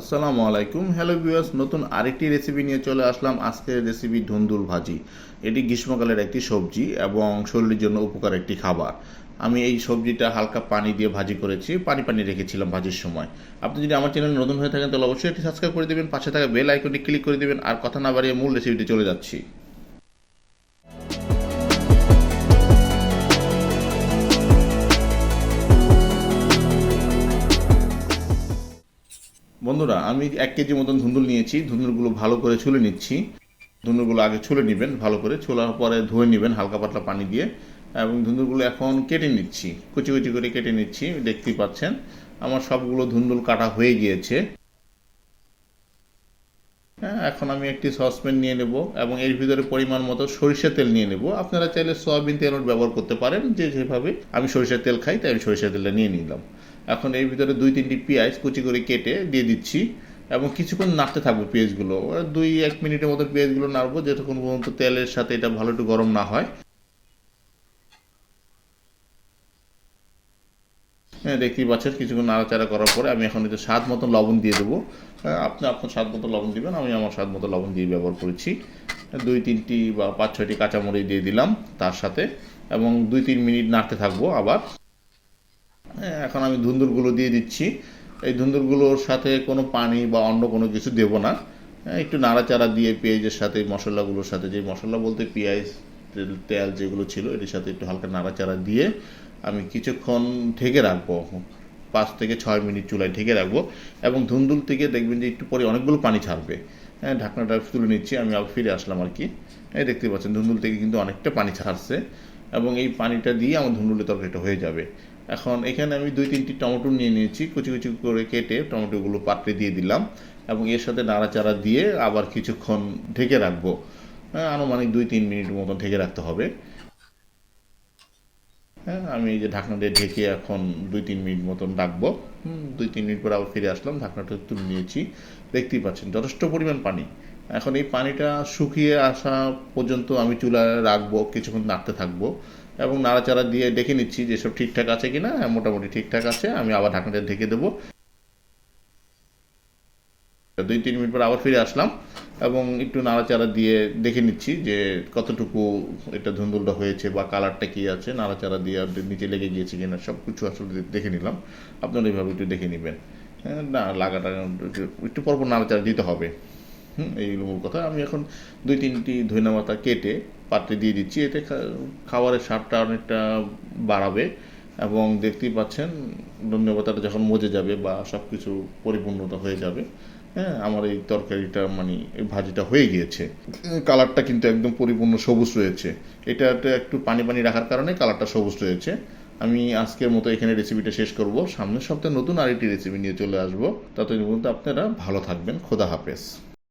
আসসালামু আলাইকুম। Hello viewers নতুন আরেকটি রেসিপি নিয়ে চলে আসলাম। আজকের রেসিপি ধুন্দুল ভাজি। এটি গ্রীষ্মকালের একটি সবজি এবং শরীরের জন্য উপকার একটি খাবার। আমি এই সবজিটা হালকা পানি দিয়ে ভাজি করেছি। পানি পানি রেখেছিলাম ভাজির সময়। আপনি যদি আমার চ্যানেল নতুন হয়ে থাকেন, তাহলে অবশ্যই এটি সাবস্ক্রাইব করে দেবেন। পাশে থাকা বেল আইকনটি ক্লিক করে দেবেন। আর কথা না বাড়িয়ে মূল রেসিপিটি চলে যাচ্ছি। বন্ধুরা, আমি এক কেজি মতন ধুন্দুল নিয়েছি। ধুন্দুলগুলো ভালো করে ছুলে নিচ্ছি। ধুন্দুলগুলো আগে ছুলে নেবেন, ভালো করে। ছোলার পরে ধুয়ে নেবেন হালকা পাতলা পানি দিয়ে। এবং ধুন্দুলগুলো এখন কেটে নিচ্ছি। কুচি কুচি করে কেটে নিচ্ছি, দেখতেই পাচ্ছেন। আমার সবগুলো ধুন্দুল কাটা হয়ে গিয়েছে। হ্যাঁ এখন আমি একটি সসপ্যান নিয়ে নেব এবং এর ভিতরে পরিমাণ মতো সরিষার তেল নিয়ে নেব। আপনারা চাইলে সয়াবিন তেল ব্যবহার করতে পারেন, যে যেভাবে। আমি সরিষার তেল খাই, তাই আমি সরিষার তেলটা নিয়ে নিলাম। এখন এর ভিতরে দুই তিনটি পেঁয়াজ কুচি করে কেটে দিয়ে দিচ্ছি এবং কিছুক্ষণ নাড়তে থাকব পেঁয়াজগুলো। দুই এক মিনিটের মতো পেঁয়াজগুলো নাড়বো যতক্ষণ পর্যন্ত তেলের সাথে এটা ভালো একটু গরম না হয়। হ্যাঁ দেখতেই পাচ্ছেন কিছুক্ষণ নাড়াচাড়া করার পরে আমি এখন এতে স্বাদ মতো লবণ দিয়ে দেবো। হ্যাঁ, আপনি আপনার স্বাদ মতো লবণ দিবেন আমি আমার স্বাদ মতো লবণ দিয়ে ব্যবহার করেছি। দুই তিনটি বা পাঁচ ছয়টি কাঁচামরিচ দিয়ে দিলাম তার সাথে এবং দুই তিন মিনিট নাড়তে থাকব আবার। এখন আমি ধুন্দুরগুলো দিয়ে দিচ্ছি। এই ধুন্দুরগুলোর সাথে কোনো পানি বা অন্য কোনো কিছু দেব না। হ্যাঁ, একটু নাড়াচাড়া দিয়ে পেঁয়াজের সাথে মশলাগুলোর সাথে যে মশলা বলতে পেঁয়াজ তেল তেল যেগুলো ছিল এটির সাথে একটু হালকা নাড়াচাড়া দিয়ে আমি কিছুক্ষণ ঢেকে রাখব। পাঁচ থেকে ছয় মিনিট চুলায় ঢেকে রাখব এবং ধুন্দুল থেকে দেখবেন যে একটু পরে অনেকগুলো পানি ছাড়বে। হ্যাঁ ঢাকনাটা তুলে নিচ্ছি আমি আবার ফিরে আসলাম আর কি। এই দেখতে পাচ্ছেন ধুন্দুল থেকে কিন্তু অনেকটা পানি ছাড়ছে এবং এই পানিটা দিয়ে আমার ধুন্দুলের তরকারিটা হয়ে যাবে। এখন এখানে আমি দুই তিনটি টমেটো নিয়ে নিয়েছি কুচি কুচি করে কেটে টমেটোগুলো পাত্রে দিয়ে দিলাম এবং এর সাথে নাড়াচাড়া দিয়ে আবার কিছুক্ষণ ঢেকে রাখব। হ্যাঁ, আনুমানিক দুই তিন মিনিট মতন ঢেকে রাখতে হবে। হ্যাঁ আমি এই যে ঢাকনা দিয়ে ঢেকে এখন দুই তিন মিনিট মতন হুম, দুই তিন মিনিট পর আবার ফিরে আসলাম ঢাকনাটা তুলে নিয়েছি। দেখতেই পাচ্ছেন যথেষ্ট পরিমাণ পানি। এখন এই পানিটা শুকিয়ে আসা পর্যন্ত আমি চুলায় রাখব কিছুক্ষণ নাড়তে থাকব এবং নাড়াচাড়া দিয়ে দেখে নিচ্ছি যে সব ঠিকঠাক আছে কিনা হ্যাঁ মোটামুটি ঠিকঠাক আছে আমি আবার ঢাকনাটা ঢেকে দেবো। দুই তিন মিনিট পর আবার ফিরে আসলাম এবং একটু নাড়াচাড়া দিয়ে দেখে নিচ্ছি যে কতটুকু এটা ধুন্দুলটা হয়েছে বা কালারটা কি আছে নাড়াচাড়া দিয়ে নিচে লেগে গিয়েছে কিনা সব কিছু আসলে দেখে নিলাম। আপনারা এইভাবে একটু দেখে নেবেন। হ্যাঁ, না লাগাটা একটু পরপর নাড়াচাড়া দিতে হবে। হুম এইগুলো মূল কথা। আমি এখন দুই তিনটি ধইনা পাতা কেটে পাত্রে দিয়ে দিচ্ছি, এতে খাবারের স্বাদটা অনেকটা বাড়াবে এবং দেখতেই পাচ্ছেন ধনিয়া পাতাটা যখন মজে যাবে বা সব কিছু পরিপূর্ণতা হয়ে যাবে হ্যাঁ আমার এই তরকারিটা মানে এই ভাজিটা হয়ে গিয়েছে। কালারটা কিন্তু একদম পরিপূর্ণ সবুজ রয়েছে। এটাতে একটু পানি পানি রাখার কারণে কালারটা সবুজ রয়েছে। আমি আজকের মতো এখানে রেসিপিটা শেষ করব। সামনের সপ্তাহে নতুন আরেকটি রেসিপি নিয়ে চলে আসব। ততদিন পর্যন্ত আপনারা ভালো থাকবেন। খোদা হাফেজ।